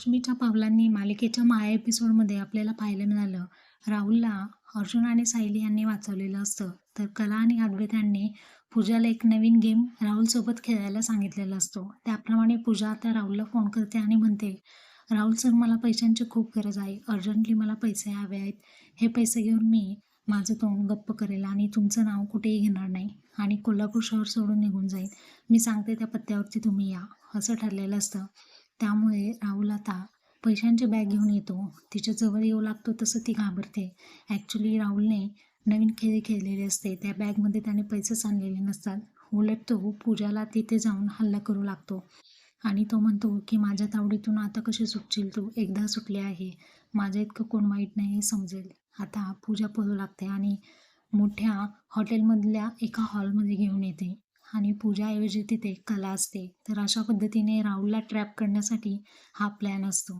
लक्ष्मीच्या पावलांनी मालिकेच्या माया एपिसोडमध्ये आपल्याला पाहायला मिळालं. राहुलला अर्जुन आणि सायली यांनी वाचवलेलं असतं. तर कला आणि अद्वैत यांनी पूजाला एक नवीन गेम राहुलसोबत खेळायला सांगितलेला असतो. त्याप्रमाणे पूजा आता राहुलला फोन करते आणि म्हणते राहुल सर मला पैशांची खूप गरज आहे. अर्जंटली मला पैसे हवे आहेत. हे पैसे घेऊन मी माझं तोंड गप्प करेल आणि तुमचं नाव कुठेही घेणार नाही. आणि कोल्हापूर शहर सोडून निघून जाईल. मी सांगते त्या पत्त्यावरती तुम्ही या. असं ठरलेलं असतं. त्यामुळे राहुल आता पैशांची बॅग घेऊन येतो. तिच्या जवळ येऊ लागतो तसं ती घाबरते. ॲक्च्युली राहुलने नवीन खेळ खेळलेले असते. त्या बॅगमध्ये त्याने पैसेच आणलेले नसतात. उलट तो पूजाला तिथे जाऊन हल्ला करू लागतो. आणि तो म्हणतो की माझ्या तावडीतून आता कशी सुटशील तू? एकदा सुटले आहे. माझ्या इतकं कोण वाईट नाही हे समजेल. आता पूजा पळू लागते आणि मोठ्या हॉटेलमधल्या एका हॉलमध्ये घेऊन येते. आणि पूजाऐवजी तिथे कला असते. तर अशा पद्धतीने राहुलला ट्रॅप करण्यासाठी हा प्लॅन असतो.